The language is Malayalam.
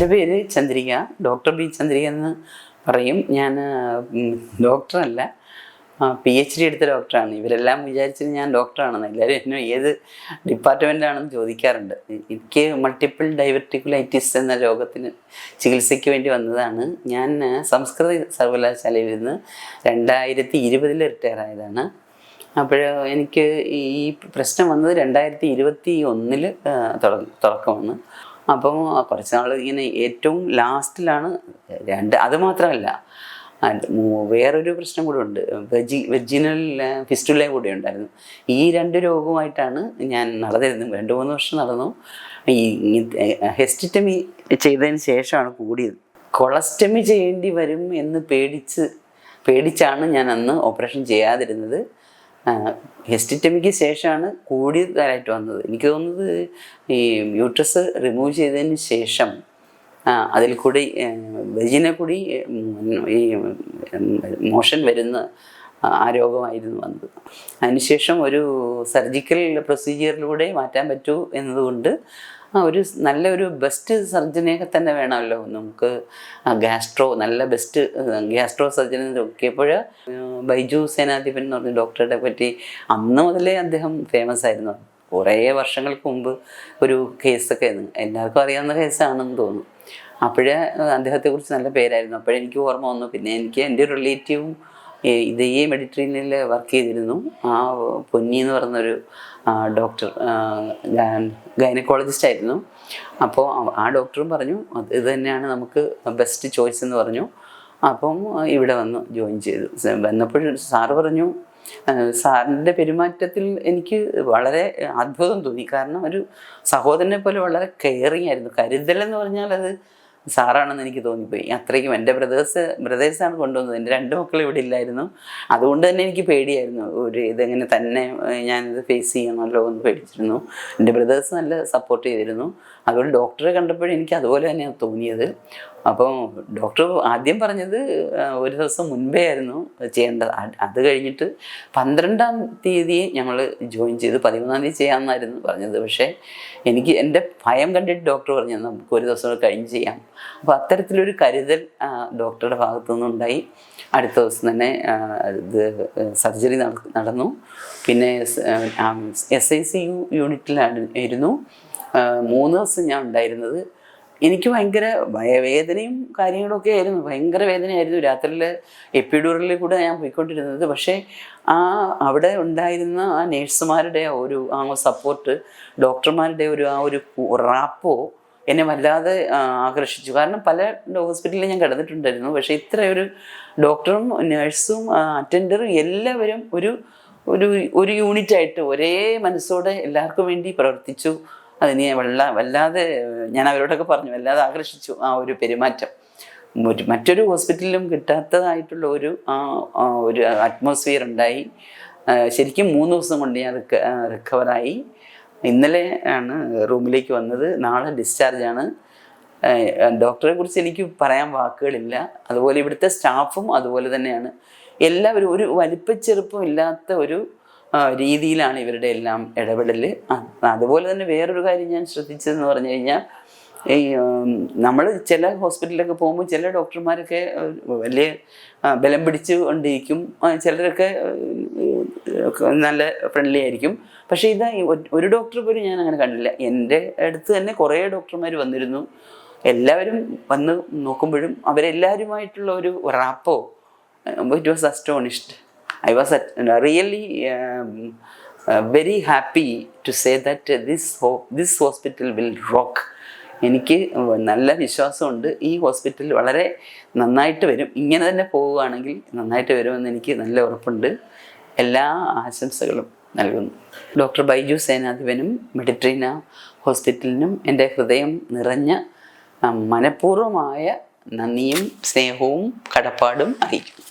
എന്റെ പേര് ചന്ദ്രിക ഡോക്ടർ ബി ചന്ദ്രിക എന്ന് പറയും. ഞാൻ ഡോക്ടറല്ല. പി എച്ച് ഡി എടുത്ത ഡോക്ടറാണ്. ഇവരെല്ലാം വിചാരിച്ചത് ഞാൻ ഡോക്ടറാണെന്ന്. എല്ലാവരും എന്നെ ഏത് ഡിപ്പാർട്ട്മെന്റാണെന്ന് ചോദിക്കാറുണ്ട്. എനിക്ക് മൾട്ടിപ്പിൾ ഡൈവർട്ടിക്കുലൈറ്റിസ് എന്ന രോഗത്തിന് ചികിത്സയ്ക്ക് വേണ്ടി വന്നതാണ്. ഞാൻ സംസ്കൃത സർവകലാശാലയിൽ നിന്ന് രണ്ടായിരത്തി ഇരുപതിൽ റിട്ടയർ ആയതാണ്. അപ്പോൾ എനിക്ക് ഈ പ്രശ്നം വന്നത് രണ്ടായിരത്തി ഇരുപത്തി ഒന്നിൽ തുടക്കമാണ് അപ്പം കുറച്ച് നാൾ ഇങ്ങനെ ഏറ്റവും ലാസ്റ്റിലാണ് രണ്ട് അത് മാത്രമല്ല വേറൊരു പ്രശ്നം കൂടെ ഉണ്ട്. വെജി വെജിനൽ ഫിസ്റ്റുല കൂടെ ഉണ്ടായിരുന്നു. ഈ രണ്ട് രോഗവുമായിട്ടാണ് ഞാൻ നടന്നിരുന്നത്. രണ്ട് മൂന്ന് വർഷം നടന്നു. ഈ ഹെസ്റ്റിറ്റമി ചെയ്തതിന് ശേഷമാണ് കൂടിയത്. കൊളസ്റ്റമി ചെയ്യേണ്ടി വരും എന്ന് പേടിച്ച് പേടിച്ചാണ് ഞാൻ അന്ന് ഓപ്പറേഷൻ ചെയ്യാതിരുന്നത്. ഹെസ്റ്റിറ്റമിക്ക് ശേഷമാണ് കൂടുതലായിട്ട് വന്നത്. എനിക്ക് തോന്നുന്നത് ഈ യൂട്രസ് റിമൂവ് ചെയ്തതിന് ശേഷം അതിൽ കൂടി വെജിനെ കൂടി ഈ മോഷൻ വരുന്ന ആ രോഗമായിരുന്നു വന്നത്. അതിനുശേഷം ഒരു സർജിക്കൽ പ്രൊസീജിയറിലൂടെ മാറ്റാൻ പറ്റൂ എന്നതുകൊണ്ട് ആ ഒരു നല്ലൊരു ബെസ്റ്റ് സർജനെയൊക്കെ തന്നെ വേണമല്ലോ. നമുക്ക് ഗാസ്ട്രോ നല്ല ബെസ്റ്റ് ഗാസ്ട്രോ സർജനെ നോക്കിയപ്പോൾ ബൈജു സേനാധിപൻ എന്ന് പറഞ്ഞ ഡോക്ടറെ പറ്റി അന്ന് മുതലേ അദ്ദേഹം ഫേമസ് ആയിരുന്നു. കുറേ വർഷങ്ങൾക്ക് മുമ്പ് ഒരു കേസൊക്കെ ആയിരുന്നു. എല്ലാവർക്കും അറിയാവുന്ന കേസാണെന്ന് തോന്നുന്നു. അപ്പോഴേ അദ്ദേഹത്തെക്കുറിച്ച് നല്ല പേരായിരുന്നു. അപ്പോഴെനിക്ക് ഓർമ്മ വന്നു. പിന്നെ എനിക്ക് എന്റെ ഒരു റിലേറ്റീവും ഈ- ഇതേ മെഡിറ്ററേനിയനിൽ വർക്ക് ചെയ്തിരുന്നു. ആ പൊന്നി എന്ന് ആ, ഡോക്ടർ ഗൈനക്കോളജിസ്റ്റ് ആയിരുന്നു. അപ്പോൾ ആ- ഡോക്ടറും പറഞ്ഞു ഇത് തന്നെയാണ് നമുക്ക് ബെസ്റ്റ് ചോയ്സ് എന്ന് പറഞ്ഞു. അപ്പം ഇവിടെ വന്ന് ജോയിൻ ചെയ്തു. വന്നപ്പോൾ സാറ് പറഞ്ഞു സാറിന്റെ പെരുമാറ്റത്തിൽ എനിക്ക് വളരെ അത്ഭുതം തോന്നി. കാരണം ഒരു സഹോദരനെ പോലെ വളരെ കെയറിങ് ആയിരുന്നു. കരുതൽ എന്ന് പറഞ്ഞാൽ അത് സാറാണെന്ന് എനിക്ക് തോന്നിപ്പോയി. അത്രയ്ക്കും എന്റെ ബ്രദേഴ്സ് ബ്രദേഴ്സാണ് കൊണ്ടുവന്നത്. എന്റെ രണ്ട് മക്കൾ ഇവിടെ ഇല്ലായിരുന്നു. അതുകൊണ്ട് തന്നെ എനിക്ക് പേടിയായിരുന്നു. ഒരു ഇതെങ്ങനെ തന്നെ ഞാനിത് ഫേസ് ചെയ്യണമല്ലോ എന്ന് പേടിച്ചിരുന്നു. എന്റെ ബ്രദേഴ്സ് നല്ല സപ്പോർട്ട് ചെയ്തിരുന്നു. അതുകൊണ്ട് ഡോക്ടറെ കണ്ടപ്പോഴും എനിക്ക് അതുപോലെ തന്നെയാണ് തോന്നിയത്. അപ്പോൾ ഡോക്ടർ ആദ്യം പറഞ്ഞത് ഒരു ദിവസം മുൻപേ ആയിരുന്നു ചെയ്യേണ്ടത്. അത് കഴിഞ്ഞിട്ട് പന്ത്രണ്ടാം തീയതി ഞങ്ങൾ ജോയിൻ ചെയ്ത്. പതിമൂന്നാം തീയതി ചെയ്യാമെന്നായിരുന്നു പറഞ്ഞത്. പക്ഷേ എനിക്ക് എന്റെ ഭയം കണ്ടിട്ട് ഡോക്ടർ പറഞ്ഞു നമുക്ക് ഒരു ദിവസം കഴിഞ്ഞ് ചെയ്യാം. അപ്പോൾ അത്തരത്തിലൊരു കരുതൽ ഡോക്ടറുടെ ഭാഗത്തു നിന്നുണ്ടായി. അടുത്ത ദിവസം തന്നെ ഇത് സർജറി നടന്നു. പിന്നെ എസ് ഐ സി യു യൂണിറ്റിലായിരുന്നു മൂന്ന് ദിവസം ഞാൻ ഉണ്ടായിരുന്നത്. എനിക്ക് ഭയങ്കര ഭയ- വേദനയും കാര്യങ്ങളൊക്കെ ആയിരുന്നു. ഭയങ്കര വേദനയായിരുന്നു. രാത്രിയിൽ എപ്പിഡൂറിൽ കൂടെ ഞാൻ പോയിക്കൊണ്ടിരുന്നത്. പക്ഷേ ആ അവിടെ ഉണ്ടായിരുന്ന ആ നേഴ്സുമാരുടെ ഒരു ആ സപ്പോർട്ട് ഡോക്ടർമാരുടെ ഒരു ആ ഒരു റാപ്പോ എന്നെ വല്ലാതെ ആകർഷിച്ചു. കാരണം പല ഹോസ്പിറ്റലിൽ ഞാൻ കിടന്നിട്ടുണ്ടായിരുന്നു. പക്ഷേ ഇത്ര ഒരു ഡോക്ടറും നേഴ്സും അറ്റൻഡറും എല്ലാവരും ഒരു ഒരു ഒരു യൂണിറ്റായിട്ട് ഒരേ മനസ്സോടെ എല്ലാവർക്കും വേണ്ടി പ്രവർത്തിച്ചു. അതിനെ വല്ല വല്ലാതെ ഞാൻ അവരോടൊക്കെ പറഞ്ഞു വല്ലാതെ ആകർഷിച്ചു ആ ഒരു പെരുമാറ്റം. മറ്റൊരു ഹോസ്പിറ്റലിലും കിട്ടാത്തതായിട്ടുള്ള ഒരു ആ ഒരു അറ്റ്മോസ്ഫിയർ ഉണ്ടായി. ശരിക്കും മൂന്ന് ദിവസം കൊണ്ട് ഞാൻ റിക്ക റിക്കവറായി ഇന്നലെ ആണ് റൂമിലേക്ക് വന്നത്. നാളെ ഡിസ്ചാർജാണ് ഡോക്ടറെ കുറിച്ച് എനിക്ക് പറയാൻ വാക്കുകളില്ല. അതുപോലെ ഇവിടുത്തെ സ്റ്റാഫും അതുപോലെ തന്നെയാണ്. എല്ലാവരും ഒരു വലിപ്പച്ചെറുപ്പം ഇല്ലാത്ത ഒരു രീതിയിലാണ് ഇവരുടെ എല്ലാം ഇടപെടൽ അതുപോലെ തന്നെ വേറൊരു കാര്യം ഞാൻ ശ്രദ്ധിച്ചതെന്ന് പറഞ്ഞു കഴിഞ്ഞാൽ ഈ നമ്മൾ ചില ഹോസ്പിറ്റലിലൊക്കെ പോകുമ്പോൾ ചില ഡോക്ടർമാരൊക്കെ വലിയ ബലം പിടിച്ചു കൊണ്ടിരിക്കും ചിലരൊക്കെ നല്ല ഫ്രണ്ട്ലി ആയിരിക്കും. പക്ഷേ ഇത് ഒരു ഡോക്ടർ പോലും ഞാൻ അങ്ങനെ കണ്ടില്ല. എന്റെ അടുത്ത് തന്നെ കുറേ ഡോക്ടർമാർ വന്നിരുന്നു. എല്ലാവരും വന്ന് നോക്കുമ്പോഴും അവരെല്ലാവരുമായിട്ടുള്ള ഒരു rapport it was astonished I was really very happy to say that this this hospital will rock എനിക്ക് നല്ല വിശ്വാസമുണ്ട്. ഈ ഹോസ്പിറ്റൽ വളരെ നന്നായിട്ട് വരും. ഇങ്ങനെ തന്നെ പോവുകയാണെങ്കിൽ നന്നായിട്ട് വരുമെന്ന് എനിക്ക് നല്ല ഉറപ്പുണ്ട്. എല്ലാ ആശംസകളും നൽകുന്നു. ഡോക്ടർ ബൈജു സേനാധിപനും മെഡിട്രീന ഹോസ്പിറ്റലിനും എന്റെ ഹൃദയം നിറഞ്ഞ മനഃപൂർവമായ നന്ദിയും സ്നേഹവും കടപ്പാടും അറിയിക്കുന്നു.